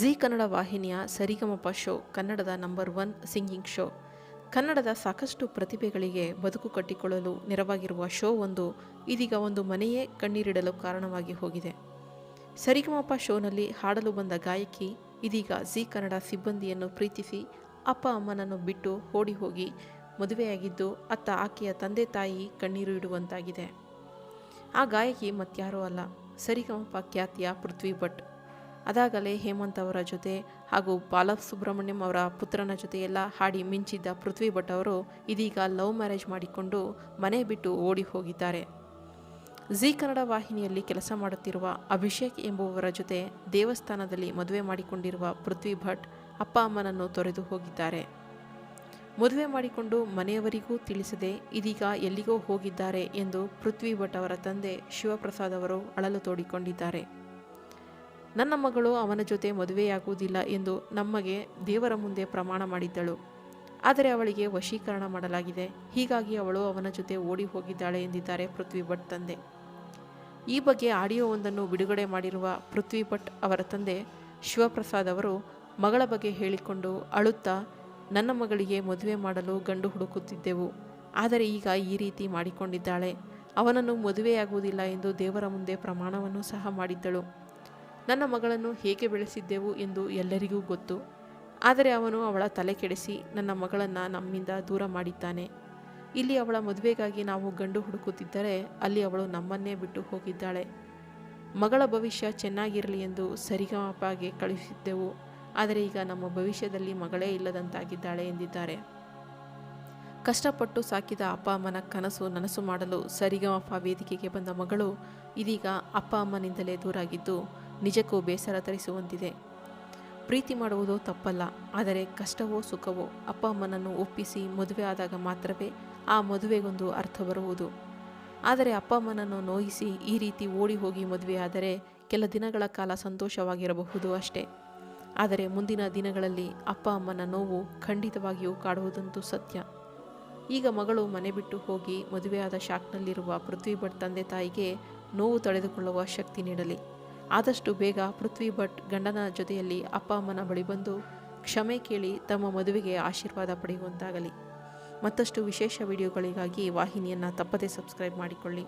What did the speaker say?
G Kannada ವಾಹಿನಿಯ Sarigamapa show, ಕನ್ನಡದ number one singing show ಕನ್ನಡದ ಸಾಕಷ್ಟು ಪ್ರತಿಭೆಗಳಿಗೆ ಬದುಕು ಕಟ್ಟಿಕೊಳ್ಳಲು ನೆರವಾಗಿರುವ ಶೋ ಒಂದು ಇದೀಗ ಒಂದು ಮನೆಯೇ ಕಣ್ಣೀರಿಡಲು ಕಾರಣವಾಗಿ ಹೋಗಿದೆ. ಸರಿಗಮಪ ಶೋನಲ್ಲಿ ಹಾಡಲು ಬಂದ ಗಾಯಕಿ ಇದೀಗ ಜಿ ಕನ್ನಡ ಸಿಬ್ಬಂದಿಯನ್ನು ಪ್ರೀತಿಸಿ ಅಪ್ಪ ಅಮ್ಮನನ್ನು ಬಿಟ್ಟು ಓಡಿ ಹೋಗಿ ಮದುವೆಯಾಗಿದ್ದು ಅತ್ತ ಆಕೆಯ ತಂದೆ ತಾಯಿ ಕಣ್ಣೀರು ಇಡುವಂತಾಗಿದೆ. ಆ ಗಾಯಕಿ ಮತ್ಯಾರೂ ಅಲ್ಲ, ಸರಿಗಮಪ ಖ್ಯಾತಿಯ ಪೃಥ್ವಿ ಭಟ್. ಅದಾಗಲೇ ಹೇಮಂತ್ ಅವರ ಜೊತೆ ಹಾಗೂ ಬಾಲಸುಬ್ರಹ್ಮಣ್ಯಂ ಅವರ ಪುತ್ರನ ಜೊತೆ ಎಲ್ಲ ಹಾಡಿ ಮಿಂಚಿದ್ದ ಪೃಥ್ವಿ ಭಟ್ ಅವರು ಇದೀಗ ಲವ್ ಮ್ಯಾರೇಜ್ ಮಾಡಿಕೊಂಡು ಮನೆ ಬಿಟ್ಟು ಓಡಿ ಹೋಗಿದ್ದಾರೆ. ಜಿ ಕನ್ನಡ ವಾಹಿನಿಯಲ್ಲಿ ಕೆಲಸ ಮಾಡುತ್ತಿರುವ ಅಭಿಷೇಕ್ ಎಂಬುವವರ ಜೊತೆ ದೇವಸ್ಥಾನದಲ್ಲಿ ಮದುವೆ ಮಾಡಿಕೊಂಡಿರುವ ಪೃಥ್ವಿ ಭಟ್ ಅಪ್ಪ ಅಮ್ಮನನ್ನು ತೊರೆದು ಹೋಗಿದ್ದಾರೆ. ಮದುವೆ ಮಾಡಿಕೊಂಡು ಮನೆಯವರಿಗೂ ತಿಳಿಸದೆ ಇದೀಗ ಎಲ್ಲಿಗೋ ಹೋಗಿದ್ದಾರೆ ಎಂದು ಪೃಥ್ವಿ ಭಟ್ ಅವರ ತಂದೆ ಶಿವಪ್ರಸಾದ್ ಅವರು ಅಳಲು ತೋಡಿಕೊಂಡಿದ್ದಾರೆ. ನನ್ನ ಮಗಳು ಅವನ ಜೊತೆ ಮದುವೆಯಾಗುವುದಿಲ್ಲ ಎಂದು ನಮಗೆ ದೇವರ ಮುಂದೆ ಪ್ರಮಾಣ ಮಾಡಿದ್ದಳು. ಆದರೆ ಅವಳಿಗೆ ವಶೀಕರಣ ಮಾಡಲಾಗಿದೆ. ಹೀಗಾಗಿ ಅವಳು ಅವನ ಜೊತೆ ಓಡಿ ಹೋಗಿದ್ದಾಳೆ ಎಂದಿದ್ದಾರೆ ಪೃಥ್ವಿ ಭಟ್ ತಂದೆ. ಈ ಬಗ್ಗೆ ಆಡಿಯೋವೊಂದನ್ನು ಬಿಡುಗಡೆ ಮಾಡಿರುವ ಪೃಥ್ವಿ ಭಟ್ ಅವರ ತಂದೆ ಶಿವಪ್ರಸಾದ್ ಅವರು ಮಗಳ ಬಗ್ಗೆ ಹೇಳಿಕೊಂಡು ಅಳುತ್ತಾ, ನನ್ನ ಮಗಳಿಗೆ ಮದುವೆ ಮಾಡಲು ಗಂಡು ಹುಡುಕುತ್ತಿದ್ದೆವು. ಆದರೆ ಈಗ ಈ ರೀತಿ ಮಾಡಿಕೊಂಡಿದ್ದಾಳೆ. ಅವನನ್ನು ಮದುವೆಯಾಗುವುದಿಲ್ಲ ಎಂದು ದೇವರ ಮುಂದೆ ಪ್ರಮಾಣವನ್ನು ಸಹ ಮಾಡಿದ್ದಳು. ನನ್ನ ಮಗಳನ್ನು ಹೇಗೆ ಬೆಳೆಸಿದ್ದೆವು ಎಂದು ಎಲ್ಲರಿಗೂ ಗೊತ್ತು. ಆದರೆ ಅವನು ಅವಳ ತಲೆ ಕೆಡಿಸಿ ನನ್ನ ಮಗಳನ್ನು ನಮ್ಮಿಂದ ದೂರ ಮಾಡಿದ್ದಾನೆ. ಇಲ್ಲಿ ಅವಳ ಮದುವೆಗಾಗಿ ನಾವು ಗಂಡು ಹುಡುಕುತ್ತಿದ್ದರೆ ಅಲ್ಲಿ ಅವಳು ನಮ್ಮನ್ನೇ ಬಿಟ್ಟು ಹೋಗಿದ್ದಾಳೆ. ಮಗಳ ಭವಿಷ್ಯ ಚೆನ್ನಾಗಿರಲಿ ಎಂದು ಸರಿಗಮಪಾಗೆ ಕಳುಹಿಸಿದ್ದೆವು ಆದರೆ ಈಗ ನಮ್ಮ ಭವಿಷ್ಯದಲ್ಲಿ ಮಗಳೇ ಇಲ್ಲದಂತಾಗಿದ್ದಾಳೆ ಎಂದಿದ್ದಾರೆ. ಕಷ್ಟಪಟ್ಟು ಸಾಕಿದ ಅಪ್ಪ ಅಮ್ಮನ ಕನಸು ನನಸು ಮಾಡಲು ಸರಿಗಮಪ ವೇದಿಕೆಗೆ ಬಂದ ಮಗಳು ಇದೀಗ ಅಪ್ಪ ಅಮ್ಮನಿಂದಲೇ ದೂರಾಗಿದ್ದು ನಿಜಕ್ಕೂ ಬೇಸರ ತರಿಸುವಂತಿದೆ. ಪ್ರೀತಿ ಮಾಡುವುದು ತಪ್ಪಲ್ಲ, ಆದರೆ ಕಷ್ಟವೋ ಸುಖವೋ ಅಪ್ಪ ಅಮ್ಮನನ್ನು ಒಪ್ಪಿಸಿ ಮದುವೆ ಆದಾಗ ಮಾತ್ರವೇ ಆ ಮದುವೆಗೊಂದು ಅರ್ಥ ಬರುವುದು. ಆದರೆ ಅಪ್ಪ ಅಮ್ಮನನ್ನು ನೋಯಿಸಿ ಈ ರೀತಿ ಓಡಿ ಹೋಗಿ ಮದುವೆಯಾದರೆ ಕೆಲ ದಿನಗಳ ಕಾಲ ಸಂತೋಷವಾಗಿರಬಹುದು ಅಷ್ಟೇ. ಆದರೆ ಮುಂದಿನ ದಿನಗಳಲ್ಲಿ ಅಪ್ಪ ಅಮ್ಮನ ನೋವು ಖಂಡಿತವಾಗಿಯೂ ಕಾಡುವುದಂತೂ ಸತ್ಯ. ಈಗ ಮಗಳು ಮನೆ ಬಿಟ್ಟು ಹೋಗಿ ಮದುವೆಯಾದ ಶಾಕ್ನಲ್ಲಿರುವ ಪೃಥ್ವಿ ಭಟ್ ತಂದೆ ತಾಯಿಗೆ ನೋವು ತಡೆದುಕೊಳ್ಳುವ ಶಕ್ತಿ ನೀಡಲಿ. ಆದಷ್ಟು ಬೇಗ ಪೃಥ್ವಿ ಭಟ್ ಗಂಡನ ಜೊತೆಯಲ್ಲಿ ಅಪ್ಪ ಅಮ್ಮನ ಬಳಿ ಬಂದು ಕ್ಷಮೆ ಕೇಳಿ ತಮ್ಮ ಮದುವೆಗೆ ಆಶೀರ್ವಾದ ಪಡೆಯುವಂತಾಗಲಿ. ಮತ್ತಷ್ಟು ವಿಶೇಷ ವಿಡಿಯೋಗಳಿಗಾಗಿ ವಾಹಿನಿಯನ್ನು ತಪ್ಪದೇ ಸಬ್ಸ್ಕ್ರೈಬ್ ಮಾಡಿಕೊಳ್ಳಿ.